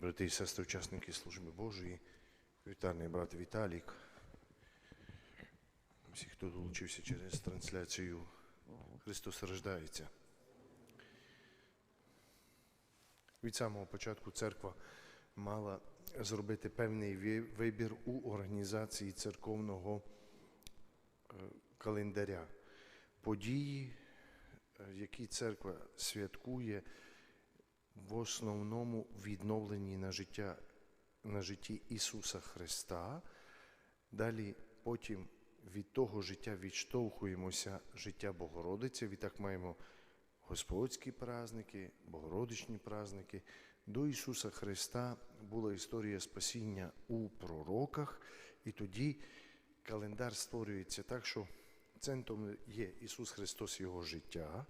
брати і сестри, учасники служби Божої, вітальний брат Віталік, всі, хто долучився через трансляцію Христос рождається. Від самого початку церква мала зробити певний вибір у організації церковного е, календаря. Події, е, які церква святкує, в основному відновлені на життя на житті Ісуса Христа. Далі потім від того життя відштовхуємося життя Богородиці. Відтак маємо Господські праздники, Богородичні праздники. До Ісуса Христа була історія спасіння у пророках, і тоді календар створюється так, що центром є Ісус Христос, Його життя.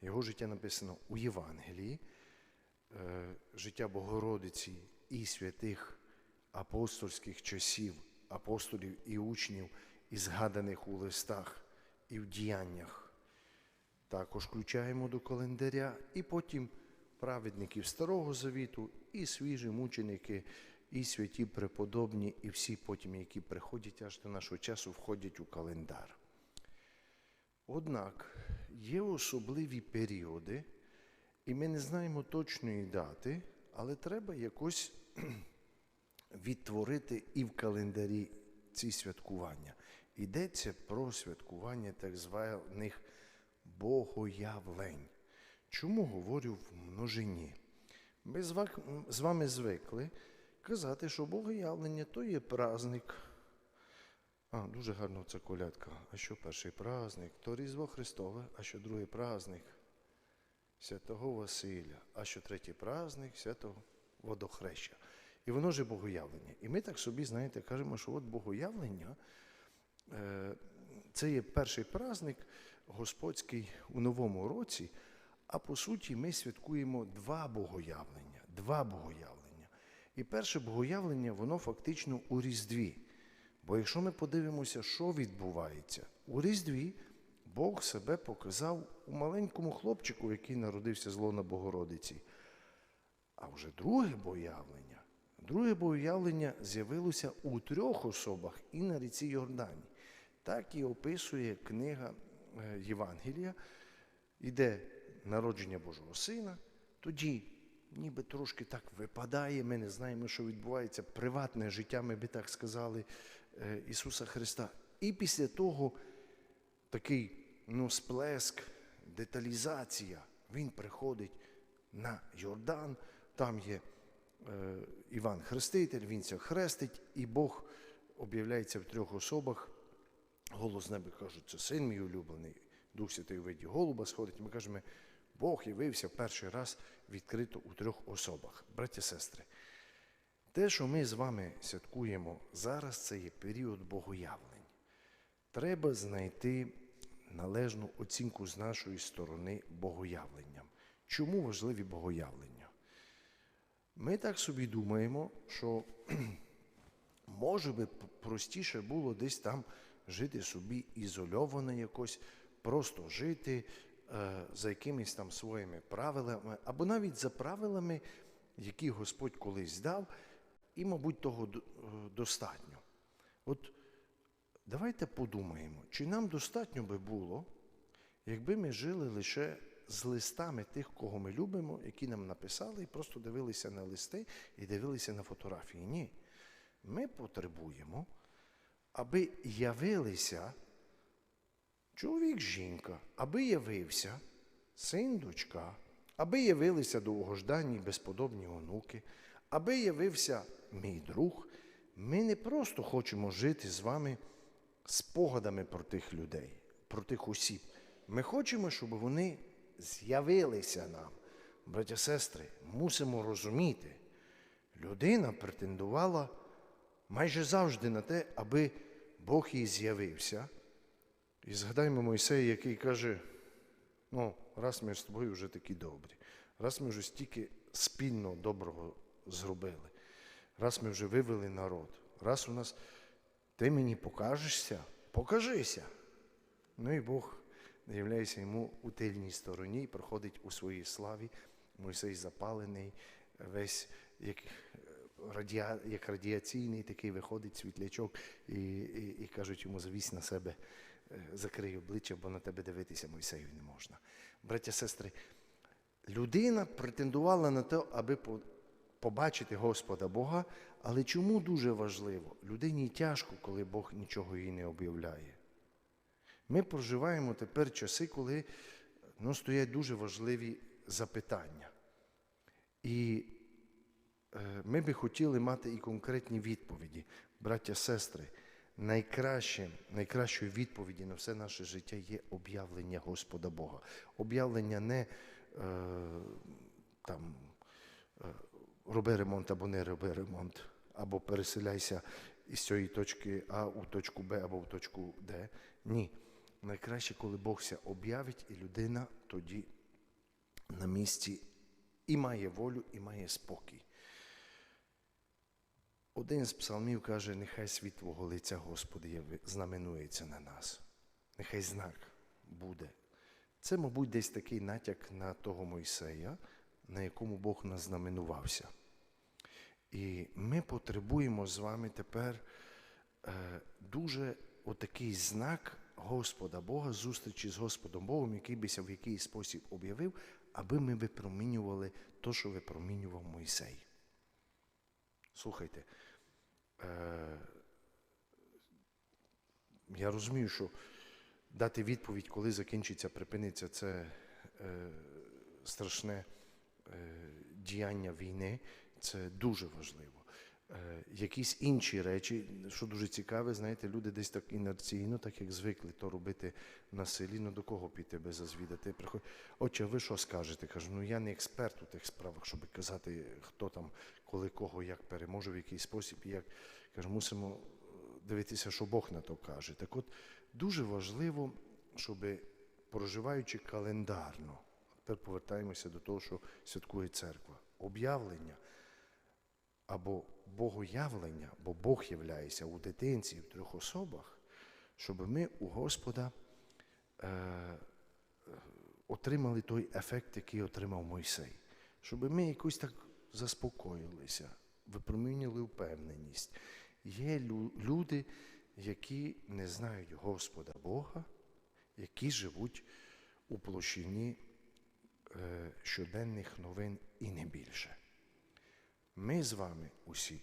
Його життя написано у Євангелії, життя Богородиці і святих апостольських часів, апостолів і учнів, і згаданих у листах і в діяннях. Також включаємо до календаря, і потім праведників Старого Завіту, і свіжі мученики, і святі преподобні, і всі потім, які приходять аж до нашого часу, входять у календар. Однак є особливі періоди, і ми не знаємо точної дати, але треба якось відтворити і в календарі ці святкування. Йдеться про святкування так званих богоявлень. Чому говорю в множині? Ми з вами звикли казати, що богоявлення то є праздник. А, дуже гарно ця колядка. А що перший праздник? То Різдво Христове, а що другий праздник Святого Василя, а що третій праздник Святого Водохреща. І воно ж є богоявлення. І ми так собі, знаєте, кажемо, що от богоявлення е, це є перший праздник Господський у новому році, а по суті ми святкуємо два богоявлення. Два богоявлення. І перше богоявлення, воно фактично у Різдві. Бо якщо ми подивимося, що відбувається, у Різдві Бог себе показав у маленькому хлопчику, який народився з лона Богородиці. А вже друге богоявлення, друге богоявлення з'явилося у трьох особах і на ріці Йордані. Так і описує книга е, Євангелія, іде народження Божого Сина, тоді ніби трошки так випадає, ми не знаємо, що відбувається, приватне життя, ми би так сказали, е, Ісуса Христа. І після того такий ну, сплеск, деталізація. Він приходить на Йордан, там є е, Іван Хреститель, він це хрестить, і Бог об'являється в трьох особах. Голос неба каже, це син мій улюблений, Дух Святий у виді голуба сходить. Ми кажемо, Бог явився перший раз відкрито у трьох особах. Браті сестри, те, що ми з вами святкуємо зараз, це є період богоявлень. Треба знайти належну оцінку з нашої сторони богоявленням. Чому важливі богоявлення? Ми так собі думаємо, що може би простіше було десь там жити собі ізольовано якось, просто жити е, за якимись там своїми правилами, або навіть за правилами, які Господь колись дав, і, мабуть, того е, достатньо. От давайте подумаємо, чи нам достатньо би було, якби ми жили лише з листами тих, кого ми любимо, які нам написали, і просто дивилися на листи і дивилися на фотографії. Ні. Ми потребуємо, аби явилися чоловік, жінка, аби явився син, дочка, аби явилися довгожданні безподобні онуки, аби явився мій друг. Ми не просто хочемо жити з вами спогадами про тих людей, про тих осіб. Ми хочемо, щоб вони з'явилися нам. Браття сестри, мусимо розуміти, людина претендувала майже завжди на те, аби Бог їй з'явився. І згадаймо Мойсея, який каже: ну, раз ми з тобою вже такі добрі, раз ми вже стільки спільно доброго зробили, раз ми вже вивели народ, раз у нас ти мені покажешся, покажися. Ну і Бог являється йому у тильній стороні і проходить у своїй славі. Мойсей запалений, весь як, радіа, як радіаційний такий виходить світлячок і, і, і кажуть йому завісь на себе, е, закрий обличчя, бо на тебе дивитися Мойсею не можна. Браття, сестри, людина претендувала на те, аби побачити Господа Бога, але чому дуже важливо? Людині тяжко, коли Бог нічого їй не об'являє. Ми проживаємо тепер часи, коли ну, стоять дуже важливі запитання. І е, ми би хотіли мати і конкретні відповіді. Браття, сестри, найкраще, найкращою відповіді на все наше життя є об'явлення Господа Бога. Об'явлення не е, там, е, роби ремонт або не роби ремонт, або переселяйся із цієї точки А у точку Б або в точку Д. Ні. Найкраще, коли Бог ся об'явить, і людина тоді на місці і має волю, і має спокій. Один з псалмів каже, нехай світ Твого лиця, Господи, знаменується на нас. Нехай знак буде. Це, мабуть, десь такий натяк на того Мойсея, на якому Бог назнаменувався. І ми потребуємо з вами тепер е, дуже отакий знак Господа Бога, зустрічі з Господом Богом, який бися в якийсь спосіб об'явив, аби ми випромінювали те, що випромінював Мойсей. Слухайте, е, я розумію, що дати відповідь, коли закінчиться, припиниться це е, страшне діяння війни, це дуже важливо. Е, якісь інші речі, що дуже цікаве, знаєте, люди десь так інерційно, так як звикли то робити на селі, ну до кого піти без зазвідати. Приходять, отче, ви що скажете? Кажу, ну я не експерт у тих справах, щоб казати, хто там, коли кого, як переможе, в який спосіб, і як. Кажу, мусимо е, дивитися, що Бог на то каже. Так от дуже важливо, щоб проживаючи календарно, тепер повертаємося до того, що святкує церква, об'явлення або богоявлення, бо Бог являється у дитинці в трьох особах, щоб ми у Господа е, отримали той ефект, який отримав Мойсей. Щоб ми якось так заспокоїлися, випромінювали впевненість. Є лю- люди, які не знають Господа Бога, які живуть у площині щоденних новин і не більше. Ми з вами усі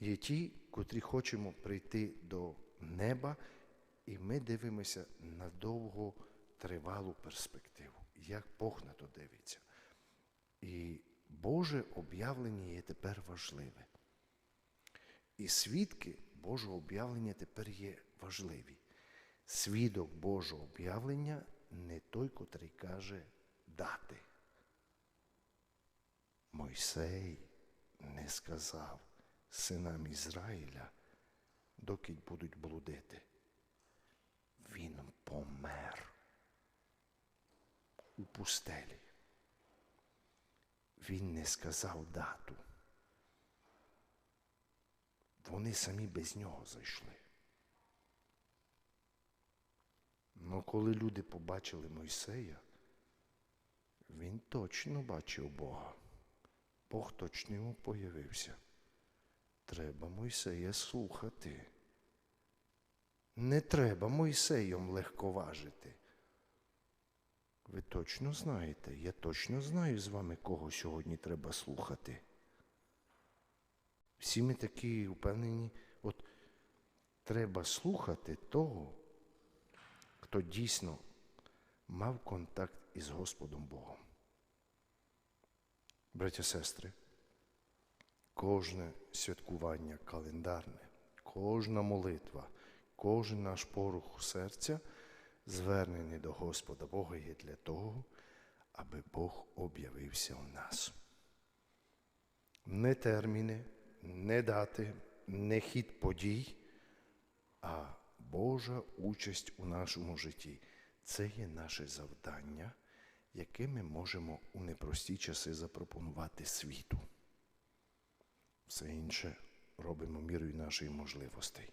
є ті, котрі хочемо прийти до неба, і ми дивимося на довготривалу перспективу, як Бог на то дивиться. І Боже об'явлення є тепер важливе. І свідки Божого об'явлення тепер є важливі. Свідок Божого об'явлення не той, котрий каже дати. Мойсей не сказав синам Ізраїля, доки будуть блудити. Він помер у пустелі. Він не сказав дату. Вони самі без нього зайшли. Ну, коли люди побачили Мойсея, він точно бачив Бога. Бог точно йому появився. Треба Мойсея слухати. Не треба Мойсеєм легковажити. Ви точно знаєте, я точно знаю з вами, кого сьогодні треба слухати. Всі ми такі упевнені, от треба слухати того, хто дійсно мав контакт із Господом Богом. Браття сестри, кожне святкування календарне, кожна молитва, кожен наш порух серця звернений до Господа Бога є для того, аби Бог об'явився в нас. Не терміни, не дати, не хід подій, а Божа участь у нашому житті. Це є наше завдання, яке ми можемо у непрості часи запропонувати світу. Все інше робимо мірою нашої можливостей.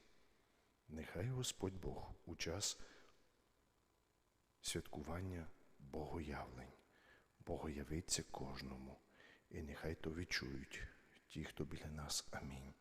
Нехай Господь Бог у час святкування Богоявлень, Богоявиться кожному, і нехай то відчують ті, хто біля нас. Амінь.